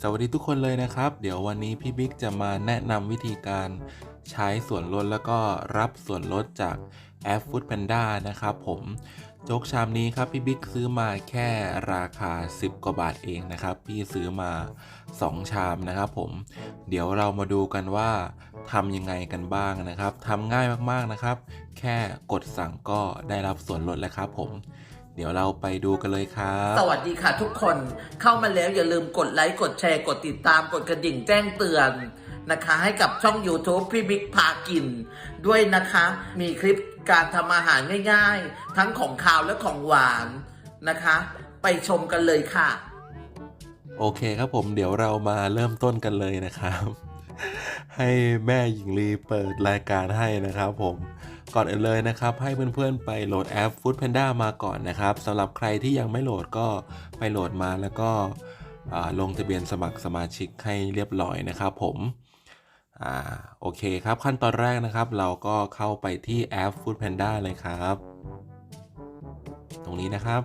สวัสดีทุกคนเลยนะครับ เดี๋ยววันนี้พี่บิ๊กจะมาแนะนำวิธีการใช้ส่วนลดแล้วก็รับส่วนลดจากแอป Food Panda นะครับผมโจ๊กชามนี้ครับพี่บิ๊กซื้อมาแค่ราคา 10 กว่าบาทเองนะครับ พี่ซื้อมา 2 ชามนะครับผมเดี๋ยวเรามาดูกันว่าทำยังไงกันบ้างนะครับทำง่ายมากๆนะครับ แค่กดสั่งก็ได้รับส่วนลดแล้วครับผม เดี๋ยวเราไปดูกันเลยครับ สวัสดีค่ะทุกคนเข้ามาแล้วอย่าลืมกดไลค์กดแชร์กดติดตามกดกระดิ่งแจ้งเตือนนะคะ ให้กับช่อง YouTube พี่บิ๊กพากิน ด้วยนะคะ มีคลิปการทำอาหารง่ายๆ ทั้งของคาวและของหวานนะคะ ไปชมกันเลยค่ะ โอเคครับผมเดี๋ยวเรามาเริ่มต้นกันเลยนะครับ ให้แม่หญิงลีเปิดรายการให้นะครับผม ก่อนอื่นเลยนะครับ ให้เพื่อนๆไปโหลดแอป Food Panda มาก่อนนะครับสำหรับใครที่ยังไม่โหลดก็ไปโหลดมาแล้วก็ลงทะเบียนสมัครสมาชิกให้เรียบร้อยนะครับผมอ่าโอเคครับขั้นตอนแรกนะครับ เราก็เข้าไปที่แอป Food Panda เลยครับ ตรงนี้นะครับ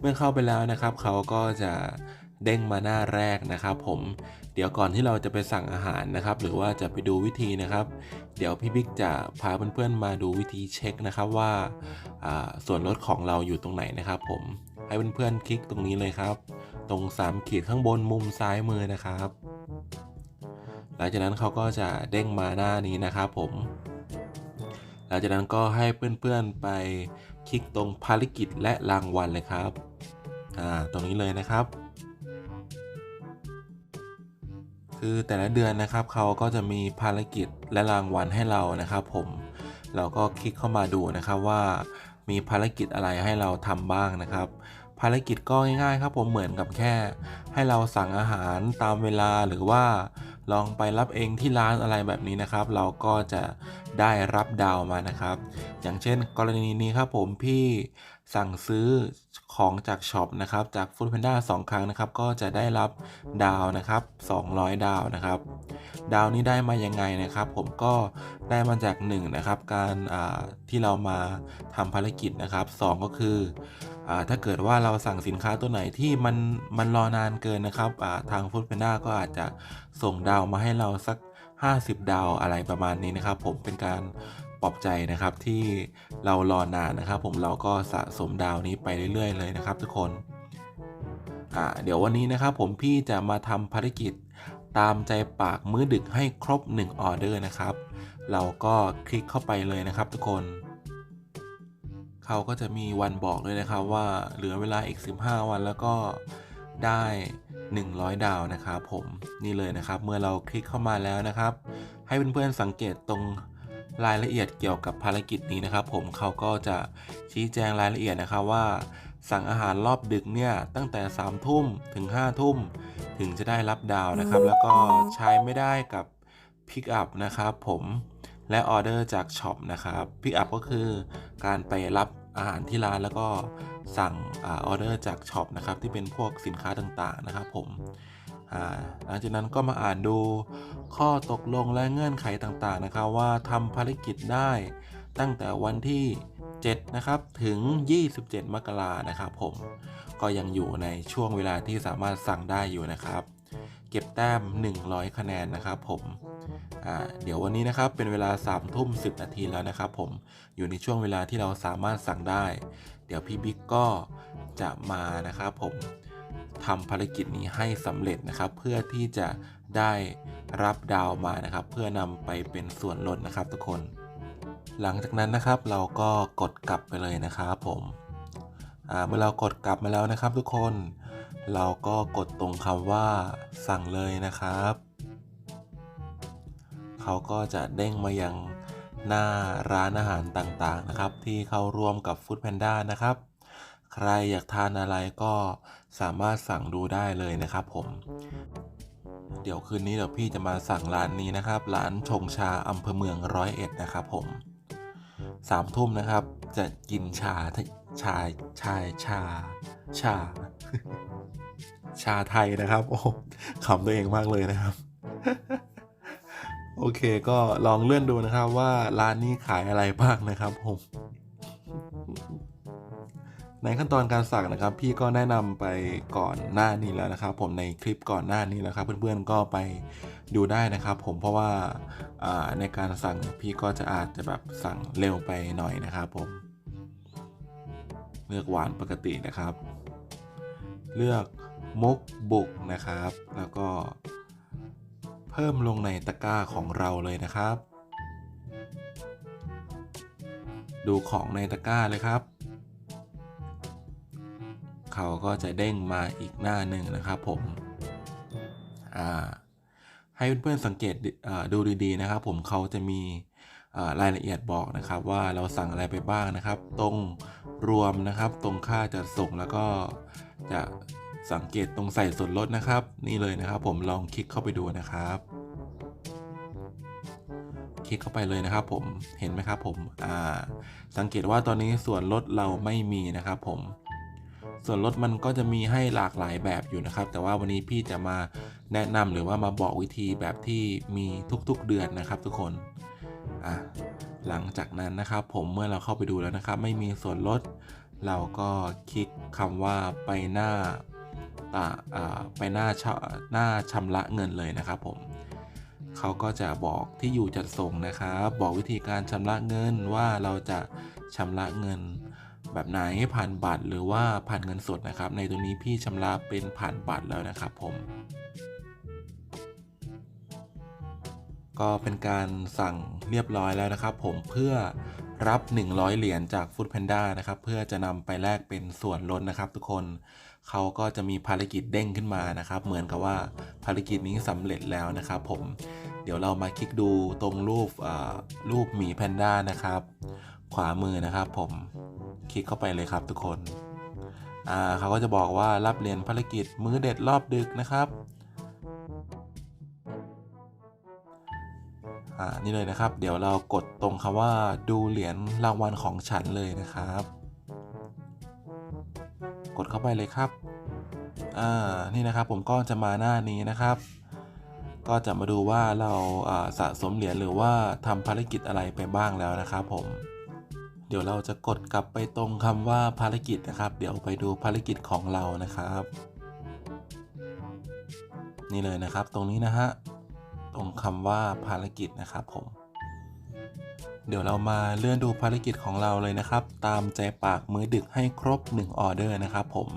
เมื่อเข้าไปแล้วนะครับเขาก็จะ เด้งมาหน้าแรกนะครับผมเดี๋ยวก่อนที่เราจะไปสั่งอาหารนะครับ หรือว่าจะไปดูวิธีนะครับ เดี๋ยวพี่บิ๊กจะพาเพื่อนๆมาดูวิธีเช็คนะครับว่าส่วนลดของเราอยู่ตรงไหนนะครับ ผมให้เพื่อนๆคลิกตรงนี้เลยครับ ตรง3ขีดข้างบนมุมซ้ายมือนะครับ หลังจากนั้นเขาก็จะเด้งมาหน้านี้นะครับ ผม หลังจากนั้นก็ให้เพื่อนๆไปคลิกตรงภารกิจและรางวัลเลยครับอ่าตรงนี้เลยนะครับ คือแต่ละเดือนนะครับเขาก็จะมีภารกิจและรางวัลให้เรานะครับผมเราก็คลิกเข้ามาดูนะครับว่ามีภารกิจอะไรให้เราทำบ้างนะครับ ภารกิจก็ง่ายๆครับผมเหมือนกับแค่ ให้เราสั่งอาหารตามเวลาหรือว่าลองไปรับเองที่ร้านอะไรแบบนี้นะครับ เราก็จะได้รับดาวมานะครับ อย่างเช่น กรณีนี้ครับผมพี่สั่งซื้อ ของจากช็อปนะครับจาก Food Panda 2 ครั้งนะครับ ก็จะได้รับดาวนะครับ 200 ดาวนะครับ ดาวนี้ได้มายังไงนะครับ ผมก็ได้มาจาก1นะครับการที่เรามาทำภารกิจนะครับ 2 ก็คืออถ้าเกิดว่าเราสั่งสินค้าตัวไหนที่มันมันรอนานเกินนะครับทาง Food Panda ก็อาจจะส่งดาวมาให้เราสัก 50 ดาวอะไรประมาณนี้นะครับ ผมเป็นการ ปลอบใจนะครับที่เรารอนานนะครับ ผมเราก็สะสมดาวนี้ไปเรื่อย ๆ เลยนะครับ ทุกคนอ่าเดี๋ยววันนี้นะครับผมพี่จะมาทำภารกิจตามใจปากมื้อดึกให้ครบ1ออเดอร์นะครับ เราก็คลิกเข้าไปเลยนะครับ ทุกคนเขาก็จะมีวันบอกเลยนะครับว่าเหลือเวลาอีก 15 วันแล้วก็ได้ 100 ดาวนะครับผมนี่เลยนะครับ เมื่อเราคลิกเข้ามาแล้วนะครับ ให้เพื่อนๆสังเกตตรง รายละเอียดเกี่ยวกับภารกิจนี้นะครับ ผมเขาก็จะชี้แจงรายละเอียดนะครับว่า สั่งอาหารรอบดึกเนี่ยตั้งแต่3ทุ่มถึง5ทุ่มถึงจะได้รับดาวนะครับ แล้วก็ใช้ไม่ได้กับพิกอัพนะครับผมและออเดอร์จากช็อปนะครับพิกอัพก็คือการไปรับอาหารที่ร้านแล้วก็สั่งออเดอร์จากช็อปนะครับที่เป็นพวกสินค้าต่างๆนะครับ ผม หลังจากนั้นก็มาอ่านดูข้อตกลงและเงื่อนไขต่างๆนะครับว่าทำภารกิจได้ตั้งแต่วันที่ 7 นะครับ ถึง 27 มกรานะครับผมก็ยังอยู่ในช่วงเวลาที่สามารถสั่งได้อยู่นะครับ เก็บแต้ม 100 คะแนนนะครับผมเดี๋ยววันนี้นะครับเป็นเวลา3ทุ่ม10 นาทีแล้วนะครับผมอยู่ในช่วงเวลาที่เราสามารถสั่งได้ เดี๋ยวพี่บิ๊กก็จะมานะครับผม ทำภารกิจนี้ให้สำเร็จนะครับ เพื่อที่จะได้รับดาวมานะครับ เพื่อนำไปเป็นส่วนลดนะครับ ทุกคน หลังจากนั้นนะครับ เราก็กดกลับไปเลยนะครับผมเมื่อเรากดกลับมาแล้วนะครับ ทุกคน เราก็กดตรงคำว่าสั่งเลยนะครับเขาก็จะเด้งมายังหน้าร้านอาหารต่างๆนะครับ ที่เข้าร่วมกับ Food Panda นะครับ ใครอยากทานอะไรก็ สามารถสั่งดูได้เลยนะครับผม เดี๋ยวคืนนี้เดี๋ยวพี่จะมาสั่งร้านนี้นะครับ ร้านชงชาอำเภอเมืองร้อยเอ็ดนะครับผมสามทุ่มนะครับ จะกินชาชาชาชาชา ชาไทยนะครับ โอ้ขำตัวเองมากเลยนะครับ โอเคก็ลองเลื่อนดูนะครับว่าร้านนี้ขายอะไรบ้างนะครับผม ในขั้นตอนการสั่งนะครับ พี่ก็แนะนำไปก่อนหน้านี้แล้วนะครับ ผมในคลิปก่อนหน้านี้แล้วครับ เพื่อนๆก็ไปดูได้นะครับ ผมเพราะว่าในการสั่งพี่ก็จะอาจจะแบบสั่งเร็วไปหน่อยนะครับ ผม เลือกหวานปกตินะครับ เลือกมกบุกนะครับ แล้วก็เพิ่มลงในตะกร้าของเราเลยนะครับ ดูของในตะกร้าเลยครับ เขาก็จะเด้งมาอีกหน้าหนึ่งนะครับผมให้เพื่อนๆสังเกตดูดีๆนะครับ ผมเขาจะมีรายละเอียดบอกนะครับ ว่าเราสั่งอะไรไปบ้างนะครับ ตรงรวมนะครับ ตรงค่าจัดส่งแล้วก็จะสังเกตตรงใส่ส่วนลดนะครับ นี่เลยนะครับ ผมลองคลิกเข้าไปดูนะครับ คลิกเข้าไปเลยนะครับ ผมเห็นไหมครับ ผมสังเกตว่าตอนนี้ส่วนลดเราไม่มีนะครับ ผม ส่วนลดมันก็จะมีให้หลากหลายแบบอยู่นะครับ แต่ว่าวันนี้พี่จะมาแนะนำหรือว่ามาบอกวิธีแบบที่มีทุกๆเดือนนะครับ ทุกคนอะหลังจากนั้นนะครับ ผมเมื่อเราเข้าไปดูแล้วนะครับ ไม่มีส่วนลด เราก็คลิกคำว่าไปหน้าตาอ่าไปหน้าชหน้าชำระเงินเลยนะครับผมเขาก็จะบอกที่อยู่จัดส่งนะครับ บอกวิธีการชำระเงินว่าเราจะชำระเงิน แบบไหนผ่านบัตรหรือว่าผ่านเงินสดนะครับ ในตรงนี้พี่ชำระเป็นผ่านบัตรแล้วนะครับผมก็เป็นการสั่งเรียบร้อยแล้วนะครับ ผมเพื่อรับ 100 เหรียญจาก Food Panda นะครับ เพื่อจะนำไปแลกเป็นส่วนลดนะครับ ทุกคนเขาก็จะมีภารกิจเด้งขึ้นมานะครับ เหมือนกับว่าภารกิจนี้สำเร็จแล้วนะครับ ผมเดี๋ยวเรามาคลิกดูตรงรูปอ่ารูปหมีแพนด้านะครับ ขวามือนะครับ ผมคลิกเข้าไปเลยครับทุกคนอ่าเขาก็จะบอกว่ารับเหรียญภารกิจมื้อเด็ดรอบดึกนะครับอ่านี่เลยนะครับ เดี๋ยวเรากดตรงคำว่าดูเหรียญรางวัลของฉันเลยนะครับ กดเข้าไปเลยครับอ่านี่นะครับผมก็จะมาหน้านี้นะครับ ก็จะมาดูว่าเราสะสมเหรียญหรือว่าทำภารกิจอะไรไปบ้างแล้วนะครับผม ดี๋ยวเราจะกดกลับไปตรงคำว่าภารกิจนะครับ เดี๋ยวไปดูภารกิจของเรานะครับ นี่เลยนะครับตรงนี้นะฮะตรงคำว่าภารกิจนะครับผมเดี๋ยวเรามาเลื่อนดูภารกิจของเราเลยนะครับ ตามใจปากมือดึกให้ครบ 1 ออเดอร์นะครับผม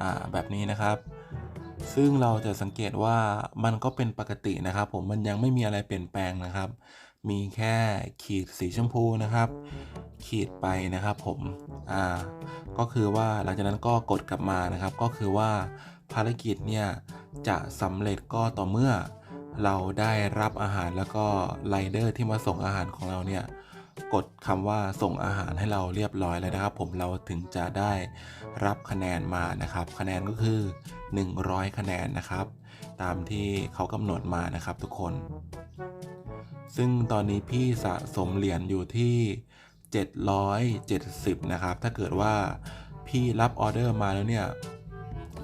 อ่าแบบนี้นะครับ ซึ่งเราจะสังเกตว่ามันก็เป็นปกตินะครับ ผมมันยังไม่มีอะไรเปลี่ยนแปลงนะครับ มีแค่ขีดสีชมพูนะครับ ขีดไปนะครับผมอ่าก็คือว่าหลังจากนั้นก็กดกลับมานะครับ ก็คือว่าภารกิจเนี่ยจะสำเร็จก็ต่อเมื่อเราได้รับอาหารแล้วก็ไรเดอร์ที่มาส่งอาหารของเราเนี่ยกดคำว่าส่งอาหารให้เราเรียบร้อยแล้วนะครับ ผมเราถึงจะได้รับคะแนนมานะครับ คะแนนก็คือ 100 คะแนนนะครับ ตามที่เขากำหนดมานะครับทุกคน ซึ่งตอนนี้พี่สะสมเหรียญอยู่ที่ 770 นะครับ ถ้าเกิดว่าพี่รับออเดอร์มาแล้วเนี่ย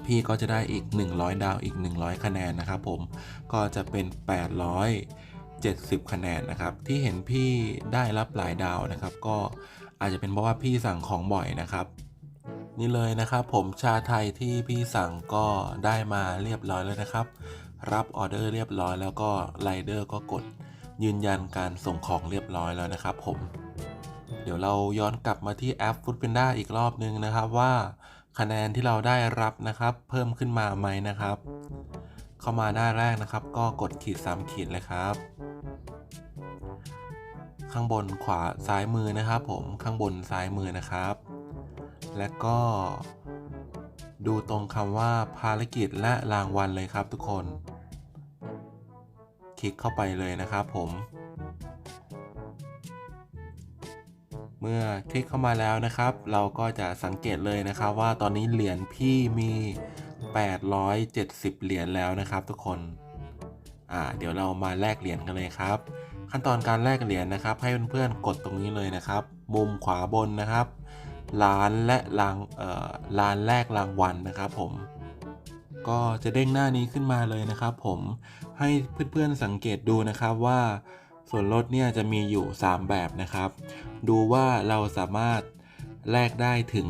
พี่ก็จะได้อีก 100 ดาวอีก 100 คะแนนนะครับผม ก็จะเป็น 870 คะแนนนะครับ ที่เห็นพี่ได้รับหลายดาวนะครับ ก็อาจจะเป็นเพราะว่าพี่สั่งของบ่อยนะครับ นี่เลยนะครับ ผมชาไทยที่พี่สั่งก็ได้มาเรียบร้อยแล้วนะครับ รับออเดอร์เรียบร้อยแล้วก็ไรเดอร์ก็กด ยืนยันการส่งของเรียบร้อยแล้วนะครับผม เดี๋ยวเราย้อนกลับมาที่แอป Foodpanda อีกรอบนึงนะครับว่า คะแนนที่เราได้รับนะครับ เพิ่มขึ้นมาไหมนะครับ เข้ามาหน้าแรกนะครับ ก็กดขีด3ขีดเลยครับ ข้างบนขวาซ้ายมือนะครับ ผมข้างบนซ้ายมือนะครับ และก็ดูตรงคำว่าภารกิจและรางวัลเลยครับทุกคน คลิกเข้าไปเลยนะครับผม เมื่อคลิกเข้ามาแล้วนะครับ เราก็จะสังเกตเลยนะครับ ว่าตอนนี้เหรียญพี่มี 870 เหรียญแล้วนะครับ ทุกคนอ่าเดี๋ยวเรามาแลกเหรียญกันเลยครับ ขั้นตอนการแลกเหรียญนะครับ ให้เพื่อนๆกดตรงนี้เลยนะครับ มุมขวาบนนะครับร้านและรางเอ่อร้านแลกรางวัลนะครับผม ก็จะเด้งหน้านี้ขึ้นมาเลยนะครับ ผมให้เพื่อนๆสังเกตดูนะครับว่าส่วนลดเนี่ยจะมีอยู่ 3 แบบนะครับ ดูว่าเราสามารถแลกได้ถึง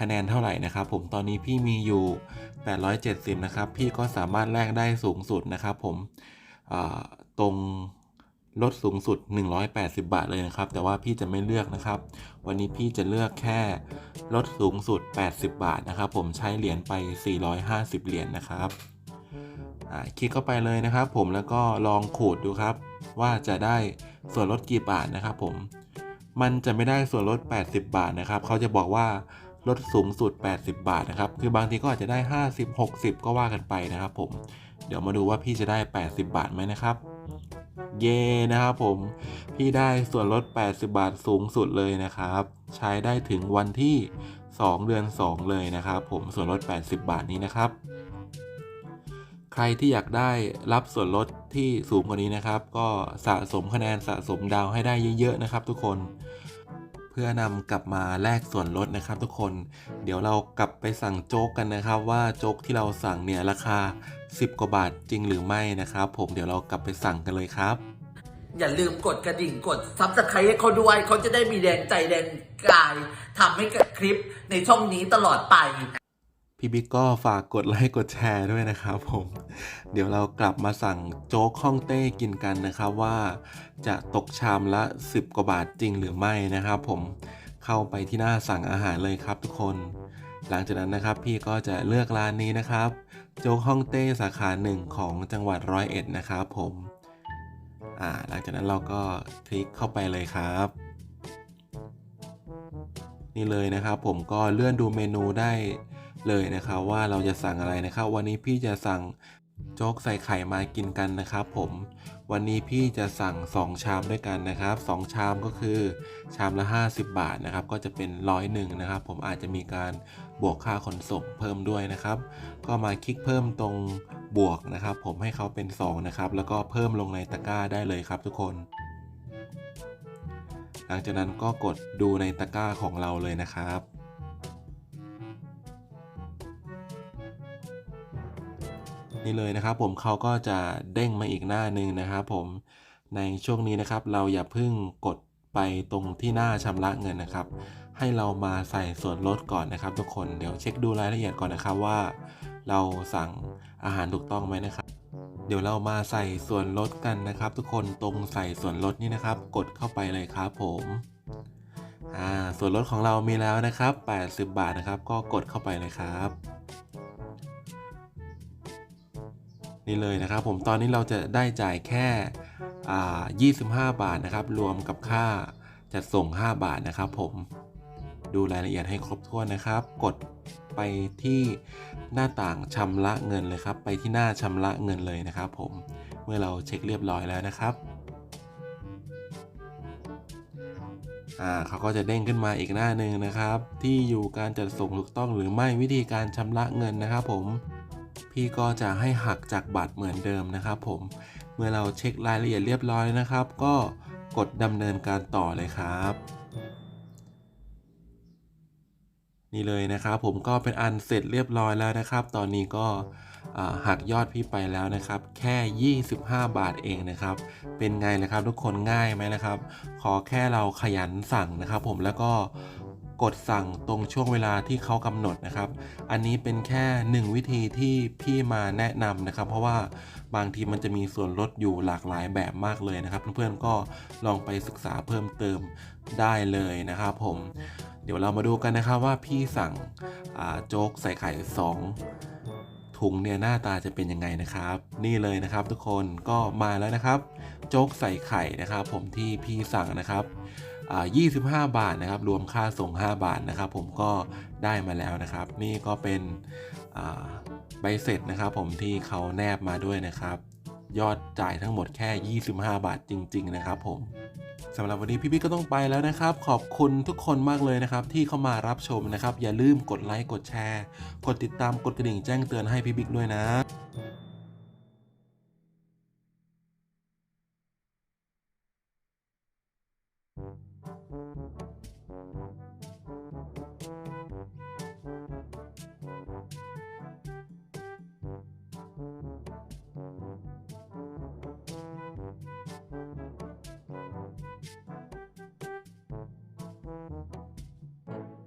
คะแนนเท่าไหร่นะครับ ผมตอนนี้พี่มีอยู่ 870 นะครับ พี่ก็สามารถแลกได้สูงสุดนะครับ ผมตรง ลดสูงสุด 180 บาทเลยนะครับ แต่ว่าพี่จะไม่เลือกนะครับ วันนี้พี่จะเลือกแค่ลดสูงสุด 80 บาทนะครับ ผมใช้เหรียญไป 450 เหรียญนะครับคลิกเข้าไปเลยนะครับ ผมแล้วก็ลองขูดดูครับ ว่าจะได้ส่วนลดกี่บาทนะครับ ผมมันจะไม่ได้ส่วนลด 80 บาทนะครับ เขาจะบอกว่าลดสูงสุด 80 บาทนะครับ คือบางทีก็อาจจะได้ 50 60 ก็ว่ากันไปนะครับ ผม เดี๋ยวมาดูว่าพี่จะได้ 80 บาทไหมนะครับ เย่นะครับผมพี่ได้ส่วนลด 80 บาทสูงสุดเลยนะครับ ใช้ได้ถึงวันที่ 2 เดือน 2 เลยนะครับ ผมส่วนลด 80 บาทนี้นะครับ ใครที่อยากได้รับส่วนลดที่สูงกว่านี้นะครับ ก็สะสมคะแนนสะสมดาวให้ได้เยอะๆนะครับ ทุกคนเพื่อนำกลับมาแลกส่วนลดนะครับทุกคน เดี๋ยวเรากลับไปสั่งโจ๊กกันนะครับ ว่าโจ๊กที่เราสั่งเนี่ยราคา 10 กว่าบาทจริงหรือไม่นะครับ ผมเดี๋ยวเรากลับไปสั่งกันเลยครับ อย่าลืมกดกระดิ่งกดซับสไครต์ให้เขาด้วยเขาจะได้มีแรงใจแรงกายทำให้กับคลิปในช่องนี้ตลอดไป พี่บิ๊กก็ฝากกดไลค์กดแชร์ด้วยนะครับผม เดี๋ยวเรากลับมาสั่งโจ๊กฮ่องเต้กินกันนะครับว่า จะตกชามละ 10 กว่าบาทจริงหรือไม่นะครับผมเข้าไปที่หน้าสั่งอาหารเลยครับทุกคน หลังจากนั้นนะครับพี่ก็จะเลือกร้านนี้นะครับ โจ๊กฮ่องเต้สาขาหนึ่งของจังหวัดร้อยเอ็ดนะครับผมอ่าหลังจากนั้นเราก็คลิกเข้าไปเลยครับ นี่เลยนะครับผมก็เลื่อนดูเมนูได้เลยนะครับว่าเราจะสั่งอะไรนะครับ วันนี้พี่จะสั่งโจ๊กใส่ไข่มากินกันนะครับผม วันนี้พี่จะสั่ง 2 ชามด้วยกันนะครับ 2 ชามก็คือชามละ 50 บาทนะครับ ก็จะเป็นร้อยหนึ่งนะครับ ผมอาจจะมีการบวกค่าขนส่งเพิ่มด้วยนะครับ ก็มาคลิกเพิ่มตรงบวกนะครับ ผมให้เขาเป็น 2 นะครับ แล้วก็เพิ่มลงในตะกร้าได้เลยครับทุกคน หลังจากนั้นก็กดดูในตะกร้าของเราเลยนะครับ นี่เลยนะครับ ผมเขาก็จะเด้งมาอีกหน้าหนึ่งนะครับผมในช่วงนี้นะครับ เราอย่าเพิ่งกดไปตรงที่หน้าชำระเงินนะครับ ให้เรามาใส่ส่วนลดก่อนนะครับ ทุกคนเดี๋ยวเช็คดูรายละเอียดก่อนนะครับว่า เราสั่งอาหารถูกต้องไหมนะครับ เดี๋ยวเรามาใส่ส่วนลดกันนะครับ ทุกคนตรงใส่ส่วนลดนี่นะครับ กดเข้าไปเลยครับผมอ่าส่วนลดของเรามีแล้วนะครับ 80 บาทนะครับ ก็กดเข้าไปเลยครับ นี่เลยนะครับผมตอนนี้เราจะได้จ่ายแค่อ่า25บาทนะครับ รวมกับค่าจัดส่ง 5 บาทนะครับ ผมดูรายละเอียดให้ครบถ้วนนะครับ กดไปที่หน้าต่างชำระเงินเลยครับ ไปที่หน้าชำระเงินเลยนะครับ ผมเมื่อเราเช็คเรียบร้อยแล้วนะครับอ่าเขาก็จะเด้งขึ้นมาอีกหน้าหนึ่งนะครับ ที่อยู่การจัดส่งถูกต้องหรือไม่วิธีการชำระเงินนะครับ ผม พี่ก็จะให้หักจากบัตรเหมือนเดิมนะครับผม เมื่อเราเช็ครายละเอียดเรียบร้อยนะครับ ก็กดดำเนินการต่อเลยครับ นี่เลยนะครับผมก็เป็นอันเสร็จเรียบร้อยแล้วนะครับ ตอนนี้ก็หักยอดพี่ไปแล้วนะครับ แค่ 25 บาทเองนะครับ เป็นไงนะครับทุกคนง่ายไหมนะครับ ขอแค่เราขยันสั่งนะครับ ผมแล้วก็ กดสั่งตรงช่วงเวลาที่เขากำหนดนะครับ อันนี้เป็นแค่หนึ่งวิธีที่พี่มาแนะนำนะครับ เพราะว่าบางทีมันจะมีส่วนลดอยู่หลากหลายแบบมากเลยนะครับ เพื่อนๆก็ลองไปศึกษาเพิ่มเติมได้เลยนะครับผมเดี๋ยวเรามาดูกันนะครับว่าพี่สั่งโจ๊กใส่ไข่สองถุงเนี่ยหน้าตาจะเป็นยังไงนะครับ นี่เลยนะครับทุกคนก็มาแล้วนะครับ โจ๊กใส่ไข่นะครับ ผมที่พี่สั่งนะครับ 25 บาทนะครับ รวมค่าส่ง 5 บาทนะครับ ผมก็ได้มาแล้วนะครับ นี่ก็เป็นใบเสร็จนะครับ ผมที่เขาแนบมาด้วยนะครับ ยอดจ่ายทั้งหมดแค่ 25 บาทจริง ๆ นะครับ ผมสำหรับวันนี้พี่บิ๊กก็ต้องไปแล้วนะครับ ขอบคุณทุกคนมากเลยนะครับ ที่เข้ามารับชมนะครับ อย่าลืมกดไลค์กดแชร์ กดติดตามกดกระดิ่งแจ้งเตือนให้พี่บิ๊กด้วยนะ